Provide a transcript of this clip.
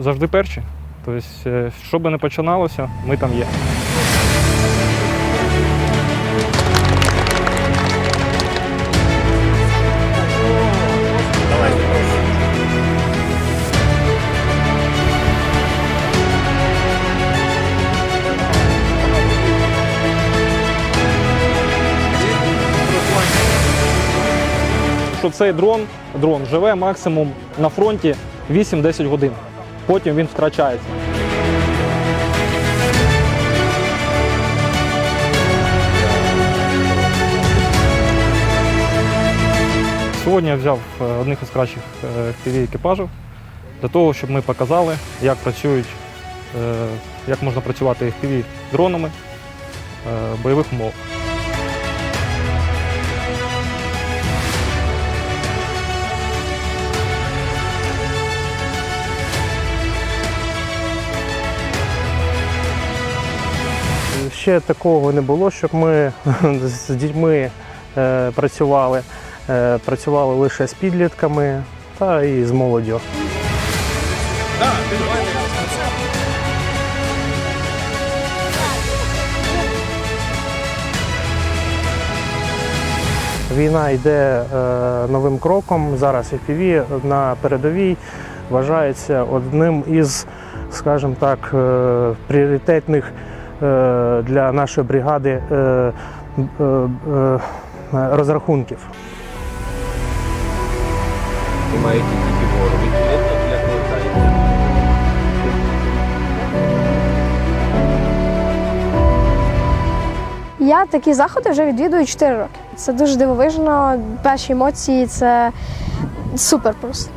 завжди перші. Тобто, е, що би не починалося, ми там є. Що цей дрон, дрон живе максимум на фронті 8-10 годин. Потім він втрачається. Сьогодні я взяв е, одних із кращих fpv екіпажів для того, щоб ми показали, як працюють, е, як можна працювати fpv дронами е, в бойових умовах. Ще такого не було, щоб ми з дітьми е, працювали. Е, працювали лише з підлітками та і з молоддю. Війна йде е, новим кроком. Зараз FPV на передовій вважається одним із, скажімо так, пріоритетних для нашої бригади е, е, е, розрахунків. Я такі заходи вже відвідую 4 роки. Це дуже дивовижно. Перші емоції це супер просто.